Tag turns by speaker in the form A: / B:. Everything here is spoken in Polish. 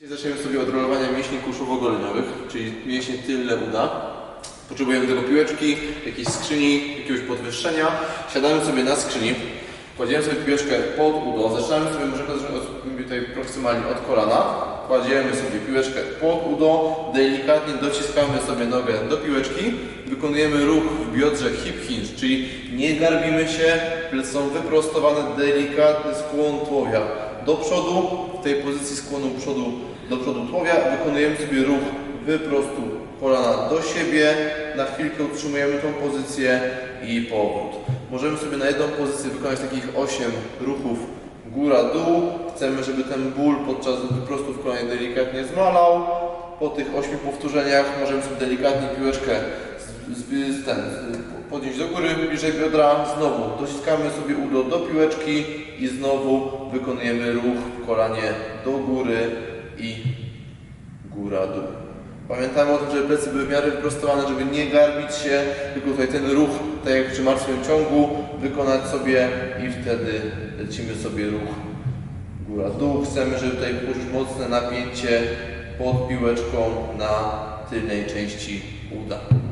A: Dzisiaj zaczniemy sobie od rolowania mięśni kuszowo-goleniowych, czyli mięśnie tylne uda. Potrzebujemy tego piłeczki, jakiejś skrzyni, jakiegoś podwyższenia. Siadamy sobie na skrzyni, kładziemy sobie piłeczkę pod udo, zaczynamy sobie, zacząć od, tutaj proksymalnie od kolana. Kładziemy sobie piłeczkę pod udo, delikatnie dociskamy sobie nogę do piłeczki. Wykonujemy ruch w biodrze hip hinge, czyli nie garbimy się, plecy są wyprostowane, delikatny skłon tułowia do przodu. W tej pozycji skłonu przodu do przodu tułowia wykonujemy sobie ruch wyprostu kolana do siebie. Na chwilkę utrzymujemy tą pozycję i powrót. Możemy sobie na jedną pozycję wykonać takich 8 ruchów góra-dół. Chcemy, żeby ten ból podczas wyprostu w kolanie delikatnie zmalał. Po tych 8 powtórzeniach możemy sobie delikatnie piłeczkę z, z, z, ten, z, podnieść do góry, bliżej biodra. Znowu dociskamy sobie udo do piłeczki i znowu wykonujemy ruch w kolanie do góry i góra-dół. Pamiętajmy o tym, żeby plecy były w miarę wyprostowane, żeby nie garbić się, tylko tutaj ten ruch, tak jak przy martwym ciągu, wykonać sobie i wtedy lecimy sobie ruch góra-dół. Chcemy, żeby tutaj poczuć mocne napięcie pod piłeczką na tylnej części uda.